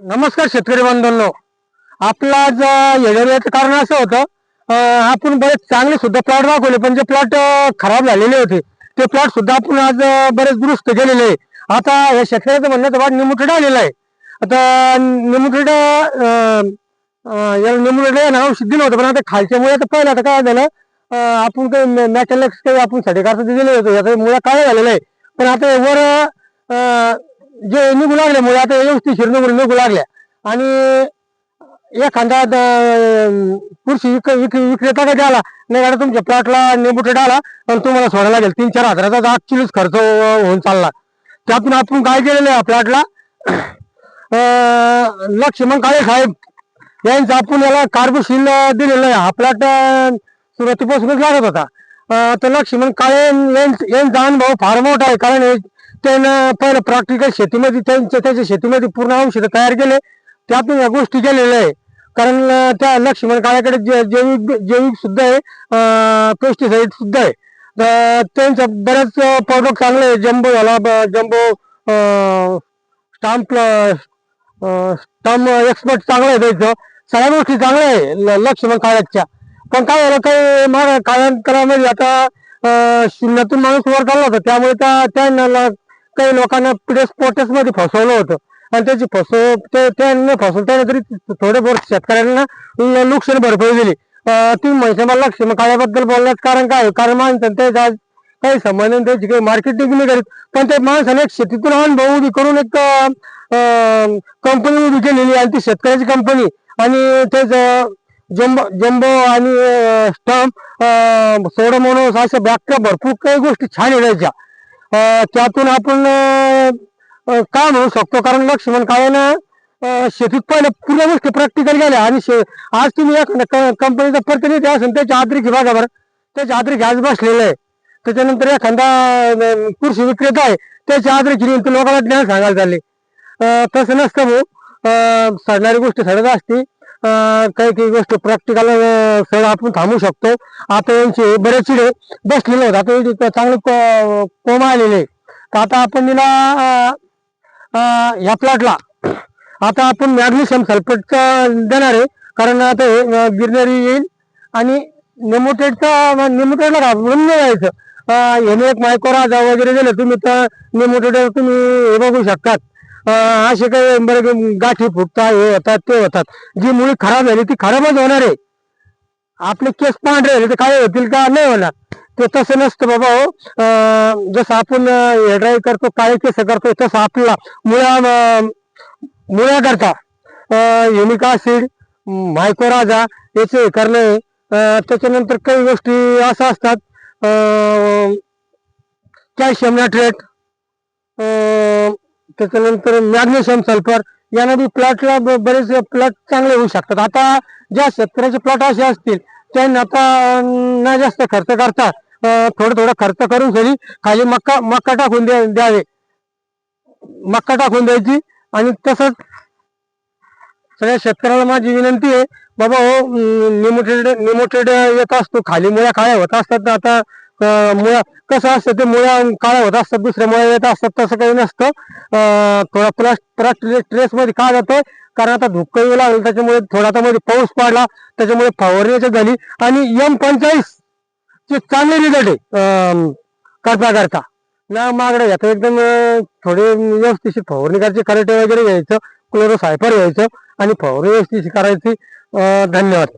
नमस्कार शेतकरी बांधवांनो आपला आज येण्याचं कारण असं होतं आपण बरेच चांगले सुद्धा प्लॉट दाखवले पण जे प्लॉट खराब झालेले होते ते प्लॉट सुद्धा आपण आज बरेच दुरुस्त केलेले आहे. आता या शेतकऱ्याचं म्हणण्याचं वाट निमुटड आलेला आहे. आता निमुटड याला निमुटड नाव सिद्धी नव्हतं पण आता खालच्यामुळे आता पहिलं आता काय झालं आपण काही मॅटेलक्स काही आपण साठी दिलेलं होतं याचा मुळा काय झालेलं आहे. पण आता वर जे निघू लागल्यामुळे आता व्यवस्थित निघू निघू लागल्या आणि एखादा द- विक विक विक्रेता का द्याला नाही गाडा तुमच्या प्लॉटला निंबुटे डाला पण तुम्हाला सोडायला लागेल. तीन चार हजाराचा ऍक्च्युलीच खर्च हो, होऊन चालला. त्यातून आपण काय केलेलं आहे प्लॉटला लक्ष्मण काळे साहेब यांचं आपण याला कार्बोशील दिलेलं आहे. हा प्लॉट सुरुवातीपासूनच लागत होता. तर लक्ष्मण काळे यांचा अनुभव फार मोठा आहे. कारण हे त्यानं पहिलं प्रॅक्टिकल शेतीमध्ये त्यांच्या त्याच्या शेतीमध्ये पूर्ण औषधं तयार केले. त्यातून या गोष्टी केलेल्या आहे कारण त्या लक्ष्मण काळ्याकडे जे- जैविक जैविक सुद्धा आहे पेस्टिसाईड सुद्धा आहे. तर त्यांचं बरेच प्रॉडक्ट चांगले आहे जम्बो झाला जम्बो स्टाम्प स्टाम्प एक्सपर्ट चांगलं आहे त्याचं सगळ्या गोष्टी चांगल्या आहे ल- लक्ष्मण काळ्याच्या. पण काय झालं काही माग काळामध्ये आता शून्यातून माणूस वर काढला होता. त्यामुळे त्या त्यांना काही लोकांना प्रेस पोटेस मध्ये फसवलं होतं. आणि त्याची फसव ते फसवताना तरी थोडे शेतकऱ्यांना नुकसान भरपाई दिली. ती तुम्ही क्षम मला काळ्याबद्दल बोलण्यात कारण काय? कारण माणसं ते काही संबंध नाही, त्याची काही मार्केटिंग नाही करीत. पण ते माणसाने एक शेतीतून अनुभव उभी करून एक कंपनी उभी केलेली आणि ती शेतकऱ्याची कंपनी आणि तेच जम्बो जम्बो आणि स्टम्प सोडमोनोस अशा बॅक्टेरिया भरपूर काही गोष्टी छान येण्याच्या त्यातून आपण काय म्हणू शकतो? कारण लक्ष्मण काळ्यानं शेतीत पहिले पूर्ण गोष्टी प्रॅक्टिकल गेल्या आणि शे- आज तुम्ही एखाद्या कंपनीचा प्रतिनिधी असेल त्याच्या आदरिक बघा त्याच्या आदरिक आज बसलेलं आहे. त्याच्यानंतर एखादा कृषी विक्रेता आहे त्याच्या आदरिक लोकांना ज्ञान सांगायला चालले. तसं नसतं भाऊ. सडणारी गोष्ट सडत असते. काही काही गोष्टी प्रॅक्टिकल सगळं आपण थांबू शकतो. आता यांचे बरेच चिडे बसलेले होते. आता इथे चांगले को- कोंब आलेले तर आता आपण तिला ह्या प्लॉटला आता आपण मॅग्नेशियम सल्फेटचा देणार आहे. कारण आता हे गिरणारी येईल आणि नेमोटेडचा निमोटेडला घाबरून नाही जायचं अं, ह्याने एक मायकोराजा वगैरे दिलं. तुम्ही तर नेमोटेड तुम्ही हे बघू शकतात. असे काही बरं गाठी फुटतात हे होतात ते होतात. जी मुळी खराब झाली ती खराबच होणार आहे. आपले केस पांढरे झाले तर काय होतील का? नाही होणार. ते तसं नसतं बाबा हो. जसं आपण हेअर ड्राय करतो काळे केस करतो तसं आपला मुळा मुळ्याकरता मुळ्या युनिक ऍसिड मायकोराजा याचे हे करणे आहे. त्याच्यानंतर काही गोष्टी अशा असतात. कॅल्शियम नायट्रेट त्याच्यानंतर मॅग्नेशियम सल्फर यामध्ये प्लॉटला बरेच प्लॉट चांगले होऊ शकतात. आता ज्या शेतकऱ्याचे प्लॉट असे असतील त्यांना आता ना जास्त खर्च करता थोडं थोडं खर्च करून सरी खाली मक्का मक्का टाकून द्या द्यावे. मक्का टाकून द्यायची आणि तसंच सगळ्या शेतकऱ्याला माझी विनंती आहे बाबा हो लिमिटेड लिमिटेड येत असतो खाली मुळ्या खाया होत असतात ना आता मुळा कसं असतं ते मुळ्या काळ्या होत असतात दुसऱ्या मुळ्या येत असतात तसं काही नसतं. थोडा प्लस प्लस ट्रेस मध्ये काय जातोय? कारण आता धुक्क येऊ लागलं त्याच्यामुळे थोडा आता मध्ये पाऊस पडला त्याच्यामुळे फवारणी झाली. आणि एम पंचाळीस चे चांगले रिझल्ट आहे करता करता ना मागडं घ्यायचं एकदम थोडे व्यवस्थित फवारणी करायची करटे वगैरे घ्यायचं क्लोरो सायफर घ्यायचं आणि फवारणी व्यवस्थित करायची धन्यवाद.